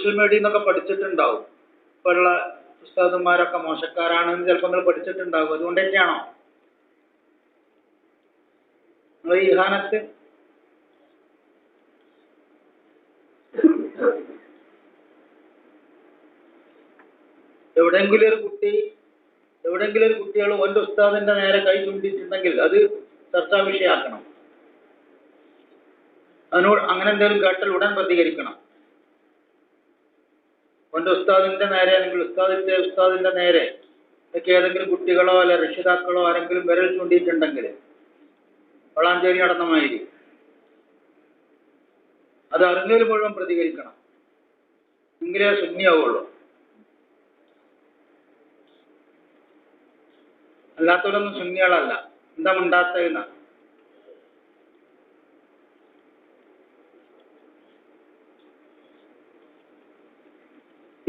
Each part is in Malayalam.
സോഷ്യൽ മീഡിയ എന്നൊക്കെ പഠിച്ചിട്ടുണ്ടാവും. ഇപ്പോഴുള്ള ഉസ്താദന്മാരൊക്കെ മോശക്കാരാണെന്ന് ചിലപ്പോൾ നിങ്ങൾ പഠിച്ചിട്ടുണ്ടാവും. അതുകൊണ്ടൊക്കെയാണോ? നിങ്ങൾ ഈ എവിടെങ്കിലും ഒരു കുട്ടി എവിടെങ്കിലും ഒരു കുട്ടികൾ ഒന്റെ ഉസ്താദിന്റെ നേരെ കൈ ചൂണ്ടിയിട്ടുണ്ടെങ്കിൽ അത് ചർച്ചാ വിഷയമാക്കണം. അതിനോട് അങ്ങനെ എന്തെങ്കിലും കേട്ടാൽ ഉടൻ പ്രതികരിക്കണം. ഓന്റെ ഉസ്താദിന്റെ നേരെ അല്ലെങ്കിൽ ഉസ്താദിന്റെ ഉസ്താദിന്റെ നേരെ ഒക്കെ ഏതെങ്കിലും കുട്ടികളോ അല്ലെ രക്ഷിതാക്കളോ ആരെങ്കിലും വിരൽ ചൂണ്ടിയിട്ടുണ്ടെങ്കിൽ വളാഞ്ചേരി മാതിരി അത് അറിഞ്ഞൊരു മുഴുവൻ പ്രതികരിക്കണം. എങ്കിലേ ശൂന്യാവുള്ളൂ അല്ലാത്തവരൊന്നും ശൂന്യകളല്ല എന്താ മിണ്ടാത്തതെന്ന?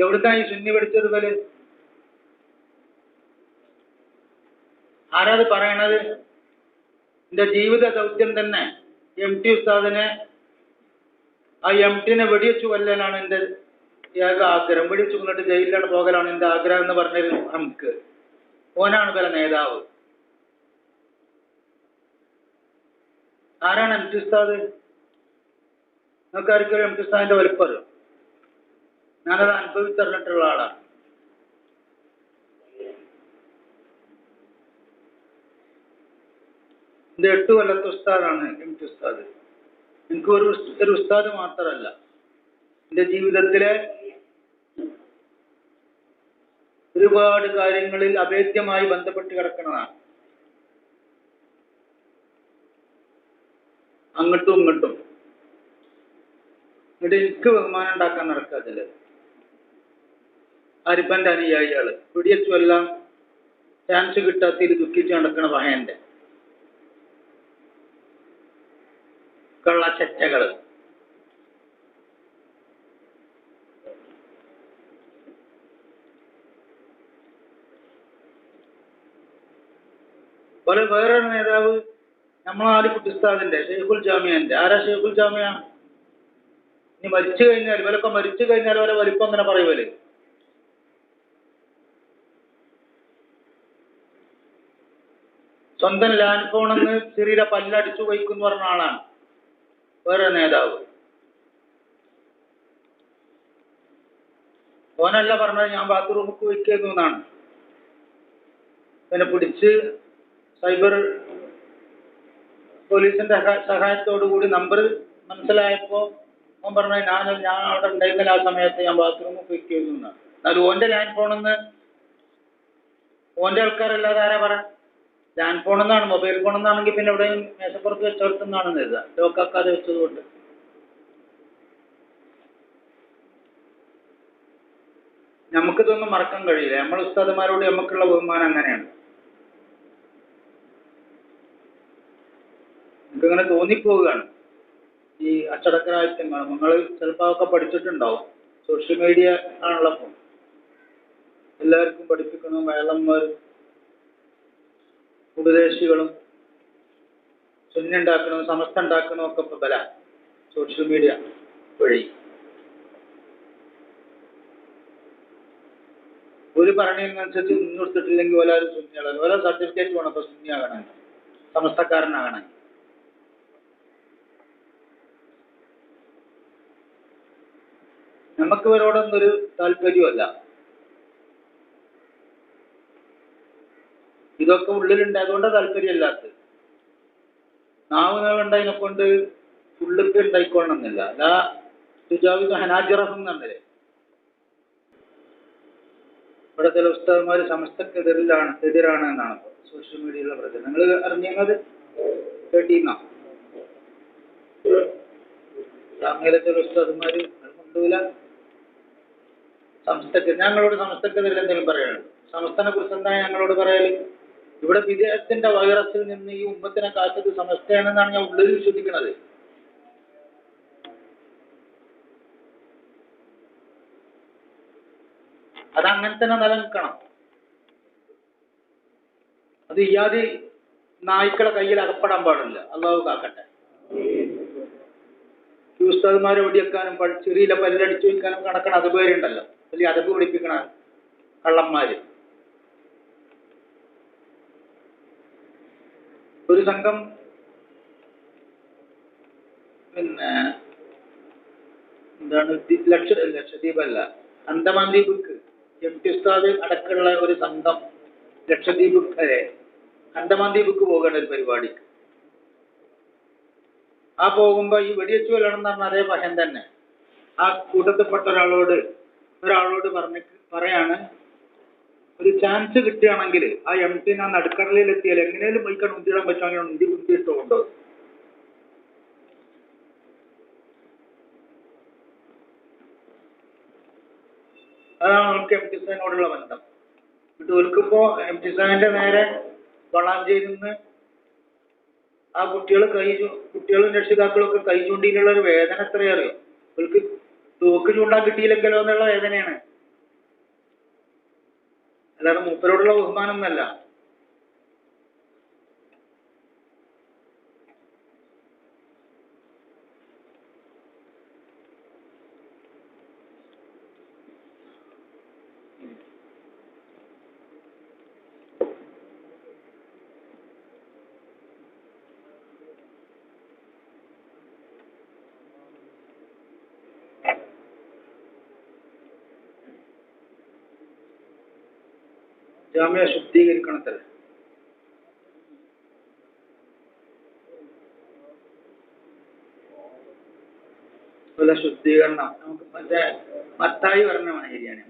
എവിടുന്നാ ഈ ശൂന്യ പഠിച്ചത് പോലെ ആരാത് പറയണത്? എന്റെ ജീവിത ദൗത്യം തന്നെ എം ടി ഉസ്താദിനെ ആ എം ടിനെ വെടിവെച്ചു കൊല്ലാനാണ് എന്റെ ഏക ആഗ്രഹം. വെടിവെച്ചു കൊണ്ടിട്ട് ജയിലിലാണ് പോകലാണ് എന്റെ ആഗ്രഹം എന്ന് പറഞ്ഞത് നമുക്ക്. ഓനാണ് പല നേതാവ്. ആരാണ് എം ടി ഉസ്താദ്? നമുക്ക് ആർക്കും എം ടി ഉസ്താദിന്റെ വലിപ്പം ഞാനത് അനുഭവിച്ചറിഞ്ഞിട്ടുള്ള ആളാണ് എന്റെ എട്ട് കൊല്ലത്തെ ഉസ്താദാണ് എം ഉസ്താദ്. എനിക്ക് ഒരു ഒരു ഉസ്താദ് മാത്രമല്ല എന്റെ ജീവിതത്തിലെ ഒരുപാട് കാര്യങ്ങളിൽ അഭേദ്യമായി ബന്ധപ്പെട്ട് കിടക്കുന്നതാണ്. അങ്ങോട്ടും ഇങ്ങോട്ടും. എന്നിട്ട് എനിക്ക് ബഹുമാനം ഉണ്ടാക്കാൻ നടക്കാതില്ല? അരിപ്പന്റെ അനുയായികൾ പിടിയച്ചു എല്ലാം ചാൻസ് കിട്ടാത്തതിൽ ദുഃഖിച്ച് നടക്കണ കള്ള കള്ളച്ചറ്റകൾ പോലെ വേറൊരു നേതാവ് നമ്മളാലിക്കുട്ടി ഉസ്താദിന്റെ ഷെയ്ഖുൽ ജാമിയന്റെ. ആരാ ഷെയ്ഖുൽ ജാമിയ? ഇനി മരിച്ചു കഴിഞ്ഞാൽ ഇവരൊക്കെ മരിച്ചു കഴിഞ്ഞാൽ അവരെ വലിപ്പം അങ്ങനെ പറയുമല്ലേ സ്വന്തം ലാൻഡ് ഫോണെന്ന് ചെറിയ പല്ലടിച്ചു വയ്ക്കുന്നു പറഞ്ഞ ആളാണ്. വേറെ നേതാവ്. ഓനല്ല പറഞ്ഞത് ഞാൻ ബാത്റൂമിക്ക് വയ്ക്കുന്നു എന്നാണ്. പിന്നെ പിടിച്ച് സൈബർ പോലീസിന്റെ സഹായത്തോടു കൂടി നമ്പർ മനസ്സിലായപ്പോ ഓൻ പറഞ്ഞ ഞാൻ ഞാൻ അവിടെ ഉണ്ടായിരുന്നില്ല ആ സമയത്ത് ഞാൻ ബാത്റൂമിൽ വയ്ക്കുന്നു എന്നാണ്. എന്നാലും ഓന്റെ ലാൻഡ് ഫോണെന്ന് ഓന്റെ ആൾക്കാരല്ലാതെ ആരാ പറ ലാൻഡ് ഫോൺ എന്നാണ് മൊബൈൽ ഫോൺ എന്നാണെങ്കിൽ പിന്നെ എവിടെയും മേശപ്പുറത്ത് വെച്ചോടത്തുനിന്നാണ് എഴുതുക ലോക്കാക്കാതെ വെച്ചതുകൊണ്ട്. നമുക്കിതൊന്നും മറക്കാൻ കഴിയില്ല. നമ്മൾ ഉസ്താദന്മാരോട് നമുക്കുള്ള ബഹുമാനം അങ്ങനെയാണ്. നമുക്കിങ്ങനെ തോന്നിപ്പോവുകയാണ്. ഈ അച്ചടക്കരാഹിത്യങ്ങൾ നിങ്ങൾ ചിലപ്പോൾ അതൊക്കെ പഠിച്ചിട്ടുണ്ടാവും. സോഷ്യൽ മീഡിയ ആണല്ലോ എല്ലാവർക്കും പഠിപ്പിക്കണം വേളന്മാർ ഉപദേശികളും സുന്നി ഉണ്ടാക്കണതും സമസ്ത ഉണ്ടാക്കണതും ഒക്കെ ഇപ്പൊ ബല. സോഷ്യൽ മീഡിയ വഴി. ഒരു പറഞ്ഞതിനനുസരിച്ച് നിന്നെടുത്തിട്ടില്ലെങ്കിൽ ഓരോ സുന്നികളാണ് ഓരോ സർട്ടിഫിക്കറ്റ് വേണം ഇപ്പൊ സുന്നിയാകണം. സമസ്തക്കാരനാകണം. നമുക്ക് ഇവരോടൊന്നും ഒരു താല്പര്യമല്ല. ഇതൊക്കെ ഉള്ളിലുണ്ട്. അതുകൊണ്ട് താല്പര്യമില്ലാത്തത്. നാവ് ഉണ്ടായതിനെ കൊണ്ട് ഉള്ളിക്ക് ഉണ്ടായിക്കൊള്ളണമെന്നില്ല. അല്ല സുജാവിദ് ഹനാജിറഹം എന്നല്ലേ ഇവിടെ ചില ഉസ്താദന്മാർ സമസ്തക്കെതിരിലാണ് എതിരാണ് എന്നാണ് സോഷ്യൽ മീഡിയയിലുള്ള പ്രചരണം. നിങ്ങൾ അറിഞ്ഞത് കേട്ടീന്നോ ജാമ്യയിലെ ചില ഉസ്താദന്മാർ കൊണ്ടുപോല സമസ്തക്ക് ഞങ്ങളോട് സമസ്തക്കെതിരിൽ എന്തെങ്കിലും പറയാനുണ്ട്? സമസ്തനെ കുറിച്ച് എന്താ ഞങ്ങളോട് പറയൽ? ഇവിടെ വിദേഹത്തിന്റെ വൈറസിൽ നിന്ന് ഈ ഉമ്മത്തിനെ കാത്തത് സമസ്തയാണെന്നാണ് ഞാൻ ഉള്ളിൽ വിശ്വസിക്കുന്നത്. അത് അങ്ങനെ തന്നെ നിലനിൽക്കണം. അത് ഇയാതി നായ്ക്കളെ കയ്യിൽ അകപ്പെടാൻ പാടില്ല. അള്ളാഹു കാക്കട്ടെ. ഉസ്താദ്മാരെ വെടിവെക്കാനും ചെറിയ പല്ലടിച്ചു വയ്ക്കാനും അത് പേരുണ്ടല്ലോ വലിയ അതപ്പ് പിടിപ്പിക്കണ കള്ളന്മാര്. ഒരു സംഘം പിന്നെ എന്താണ് ലക്ഷ ലക്ഷദ്വീപ് അല്ല അന്തമാൻ ദ്വീപുക്ക് എം ടി ഉസ്താദ് അടക്കമുള്ള ഒരു സംഘം ലക്ഷദ്വീപ് അല്ലെ അന്തമാൻ ദ്വീപുക്ക് പോകേണ്ട ഒരു പരിപാടിക്ക് ആ പോകുമ്പോ ഈ വെടിവെച്ച് എന്ന് പറഞ്ഞ അതേ പഹൻ തന്നെ. ആ കൂട്ടത്തിൽപ്പെട്ട ഒരാളോട് ഒരാളോട് പറഞ്ഞ് പറയാണ് ഒരു ചാൻസ് കിട്ടുകയാണെങ്കിൽ ആ എം ടി ആ നടുക്കടലിൽ എത്തിയാൽ എങ്ങനെയും പോയിക്കാൻ ഉന്തിടാൻ പറ്റുമെങ്കിൽ ഉന്തി ഉന്തിയിട്ടുണ്ടോ അതാണ് അവർക്ക് എം ടി സാനോടുള്ള ബന്ധം. എന്നിട്ട് ഓൽക്കിപ്പോ എം ടി സാനിന്റെ നേരെ വളാഞ്ചേരിയിൽ നിന്ന് ആ കുട്ടികൾ കൈ കുട്ടികളും രക്ഷിതാക്കളും ഒക്കെ കൈ ചൂണ്ടിയിലുള്ള ഒരു വേദന എത്രയറിയോ അവർക്ക് തോക്ക് ചൂണ്ടാൻ കിട്ടിയില്ലെങ്കിലോ എന്നുള്ള വേദനയാണ്. അല്ലാതെ മൂപ്പരോടുള്ള ബഹുമാനം എന്നല്ല ജാമ്യ ശുദ്ധീകരിക്കണത്തല്ലേ പല ശുദ്ധീകരണം നമുക്ക് മറ്റേ മത്തായി പറഞ്ഞ മാതിരിയാണ്